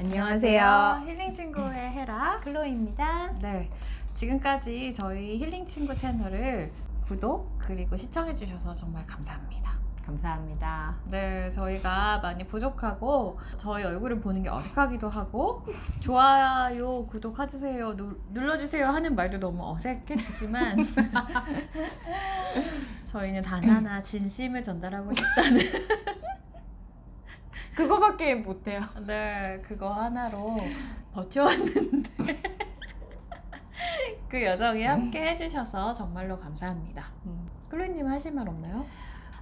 안녕하세요. 힐링 친구의 헤라. 클로입니다. 네. 지금까지 저희 힐링 친구 채널을 구독 그리고 시청해 주셔서 정말 감사합니다. 감사합니다. 네, 저희가 많이 부족하고 저희 얼굴을 보는 게 어색하기도 하고 좋아요, 구독해주세요, 누, 눌러주세요 하는 말도 너무 어색했지만 저희는 단 하나 진심을 전달하고 싶다는 그거밖에 못해요. 네, 그거 하나로 버텨왔는데 그 여정에 함께 해주셔서 정말로 감사합니다. 클로이님 하실 말 없나요?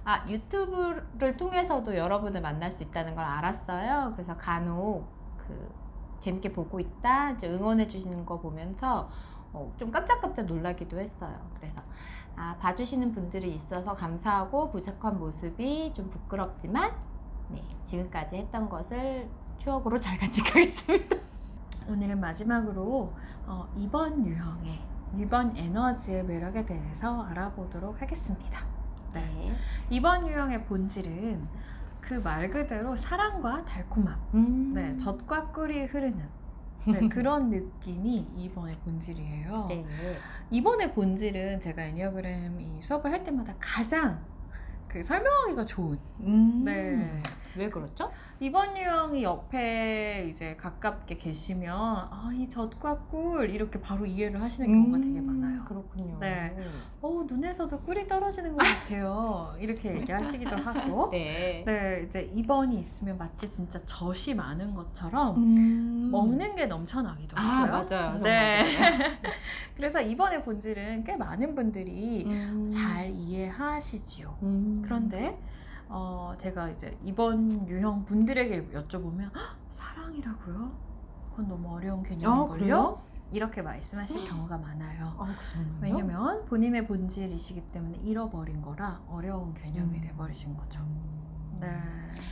아 유튜브를 통해서도 여러분을 만날 수 있다는 걸 알았어요. 그래서 간혹 그 재밌게 보고 있다, 이제 응원해 주시는 거 보면서 어, 좀 깜짝깜짝 놀라기도 했어요. 그래서 아 봐주시는 분들이 있어서 감사하고 부족한 모습이 좀 부끄럽지만 네 지금까지 했던 것을 추억으로 잘 간직하겠습니다. 오늘은 마지막으로 어, 이번 유형의 이번 에너지의 매력에 대해서 알아보도록 하겠습니다. 네. 이번 유형의 본질은 그 말 그대로 사랑과 달콤함, 음. 네, 젖과 꿀이 흐르는 네, 그런 느낌이 이번의 본질이에요. 네. 이번의 본질은 제가 애니어그램 이 수업을 할 때마다 가장 그 설명하기가 좋은. 음. 네. 왜 그렇죠? 이번 유형이 옆에 이제 가깝게 계시면 아, 이 젖과 꿀 이렇게 바로 이해를 하시는 경우가 되게 많아요. 음, 그렇군요. 네. 어 눈에서도 꿀이 떨어지는 것 같아요. 이렇게 얘기하시기도 하고. 네. 네, 이제 2번이 있으면 마치 진짜 젖이 많은 것처럼 음. 먹는 게 넘쳐나기도 아 하고요. 맞아요. 네. 그래서 이번의 본질은 꽤 많은 분들이 음. 잘 이해하시지요. 음. 그런데 어, 제가 이제 이번 유형 분들에게 여쭤보면 "헉, 사랑이라고요? 그건 너무 어려운 아 개념인걸요? 그래요? 이렇게 말씀하실 경우가 많아요. 아? 왜냐면 본인의 본질이시기 때문에 잃어버린 거라 어려운 개념이 음. 돼버리신 거죠. 음. 네.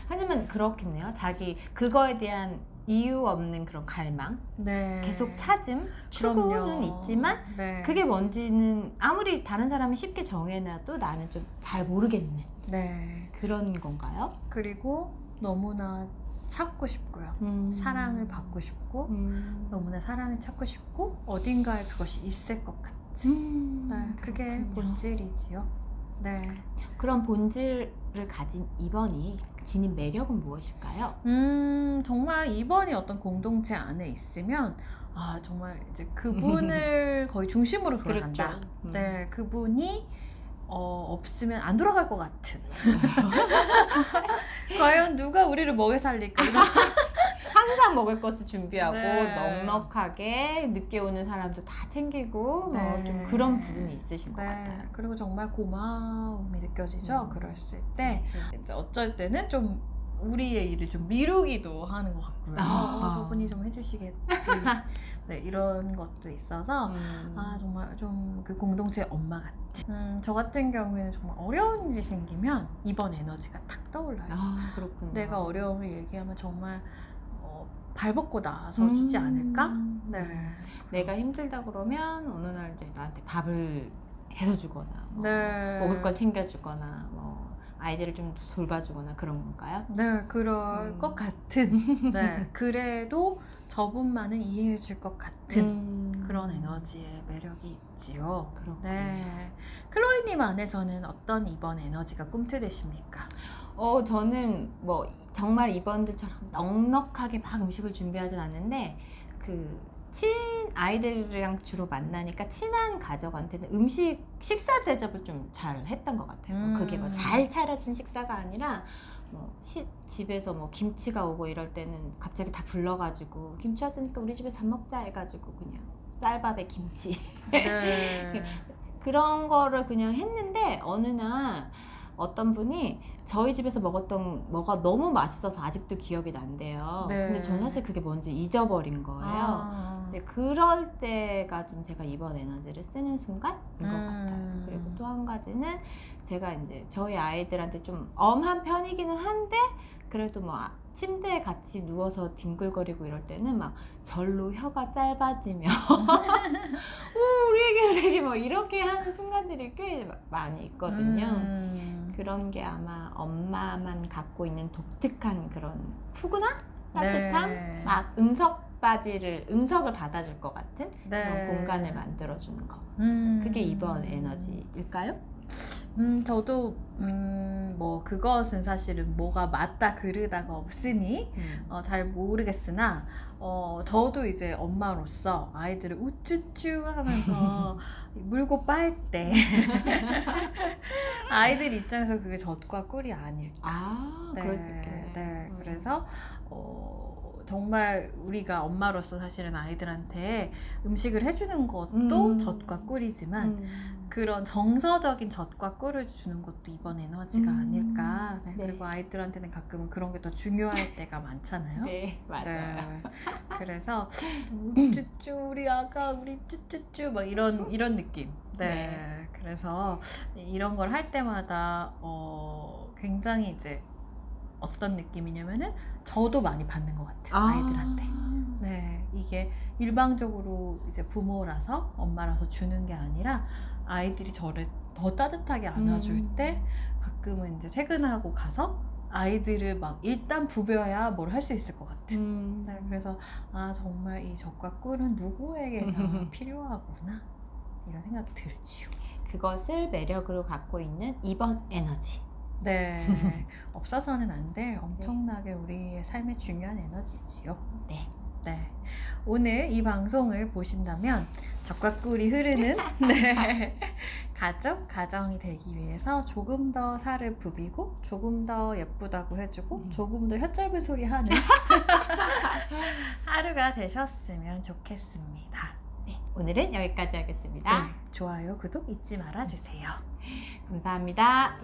하지만 그렇겠네요. 자기 그거에 대한 이유 없는 그런 갈망, 네. 계속 찾음, 추구는 그럼요. 있지만 네. 그게 뭔지는 아무리 다른 사람이 쉽게 정해놔도 나는 좀 잘 모르겠는 네. 그런 건가요? 그리고 너무나 찾고 싶고요. 음. 사랑을 받고 싶고 음. 너무나 사랑을 찾고 싶고 어딘가에 그것이 있을 것 같은 음. 네, 그게 그렇군요. 본질이지요. 네. 그런 본질을 가진 2번이 지닌 매력은 무엇일까요? 음, 정말 이번이 어떤 공동체 안에 있으면 아, 정말 이제 그분을 거의 중심으로 돌아간다. 그렇죠. 음. 네, 그분이 어, 없으면 안 돌아갈 것 같은. 과연 누가 우리를 먹여 살릴까? 항상 먹을 것을 준비하고 네. 넉넉하게 늦게 오는 사람도 다 챙기고 네. 뭐좀 그런 부분이 있으신 것 네, 같아요. 그리고 정말 고마움이 느껴지죠. 음. 그랬을 때 이제 어쩔 때는 좀 우리의 일을 좀 미루기도 하는 것 같고요. 아. 어, 저분이 좀 해주시겠지. 네, 이런 것도 있어서 음. 아 정말 좀 그 공동체의 엄마 같은. 음, 저 같은 경우에는 정말 어려운 일이 생기면 이번 에너지가 탁 떠올라요. 아, 그렇군요. 내가 어려움을 얘기하면 정말 어, 발벗고 나서 주지 않을까? 음. 네. 내가 힘들다 그러면 어느 날 이제 나한테 밥을 해서 주거나 뭐 네. 먹을 걸 챙겨주거나 뭐 아이들을 좀 돌봐주거나 그런 건가요? 네, 그럴 음. 것 같은. 네, 그래도 저분만은 이해해 줄 것 같은 음. 그런 에너지의 매력이 있지요. 그렇군요. 네. 클로이님 안에서는 어떤 이번 에너지가 꿈틀대십니까? 어, 저는 뭐 정말 이번들처럼 넉넉하게 막 음식을 준비하진 않는데 그 친 아이들이랑 주로 만나니까 친한 가족한테는 음식 식사 대접을 좀 잘 했던 것 같아요. 음. 그게 뭐 잘 차려진 식사가 아니라 뭐 시- 집에서 뭐 김치가 오고 이럴 때는 갑자기 다 불러가지고 김치 왔으니까 우리 집에서 밥 먹자 해가지고 그냥 쌀밥에 김치 네. 그런 거를 그냥 했는데 어느 날 어떤 분이 저희 집에서 먹었던 뭐가 너무 맛있어서 아직도 기억이 난대요. 네. 근데 저는 사실 그게 뭔지 잊어버린 거예요. 아. 근데 그럴 때가 좀 제가 이번 에너지를 쓰는 순간인 것 음. 같아요. 그리고 또 한 가지는 제가 이제 저희 아이들한테 좀 엄한 편이기는 한데 그래도 뭐 아- 침대에 같이 누워서 뒹굴거리고 이럴 때는 막 절로 혀가 짧아지며 오 우리 애기 우리 애기 뭐 이렇게 하는 순간들이 꽤 많이 있거든요. 음. 그런 게 아마 엄마만 갖고 있는 독특한 그런 푸근함? 따뜻함, 네. 막 응석 바지를 응석을 받아줄 것 같은 네. 그런 공간을 만들어주는 거. 음. 그게 이번 에너지일까요? 음, 저도 음, 뭐 그것은 사실은 뭐가 맞다 그르다가 없으니 음. 어, 잘 모르겠으나 어, 저도 이제 엄마로서 아이들을 우쭈쭈 하면서 물고 빨 때 아이들 입장에서 그게 젖과 꿀이 아닐까. 아, 그럴 수 있겠네. 네, 음. 그래서 어, 정말 우리가 엄마로서 사실은 아이들한테 음식을 해주는 것도 음. 젖과 꿀이지만 음. 그런 정서적인 젖과 꿀을 주는 것도 이번 에너지가 음. 아닐까. 네, 네. 그리고 아이들한테는 가끔은 그런 게 더 중요할 때가 많잖아요. 네, 맞아요. 네. 그래서 우리 쭈쭈 우리 아가 우리 쭈쭈쭈 막 이런 이런 느낌. 네. 네. 그래서 이런 걸 할 때마다 어 굉장히 이제 어떤 느낌이냐면은 저도 많이 받는 것 같아요 아이들한테. 네, 이게 일방적으로 이제 부모라서 엄마라서 주는 게 아니라 아이들이 저를 더 따뜻하게 안아줄 음. 때 가끔은 이제 퇴근하고 가서 아이들을 막 일단 부벼야 뭘 할 수 있을 것 같은. 음. 네, 그래서 아 정말 이 젖과 꿀은 누구에게나 필요하구나 이런 생각이 들지요. 그것을 매력으로 갖고 있는 이번 에너지. 네, 없어서는 안될 엄청나게 우리의 삶에 중요한 에너지지요. 네. 네. 오늘 이 방송을 보신다면 적과 꿀이 흐르는 네. 가족, 가정이 되기 위해서 조금 더 살을 부비고 조금 더 예쁘다고 해주고 음. 조금 더 혀 짧은 소리 하는 하루가 되셨으면 좋겠습니다. 네. 오늘은 여기까지 하겠습니다. 네. 좋아요, 구독 잊지 말아주세요. 감사합니다.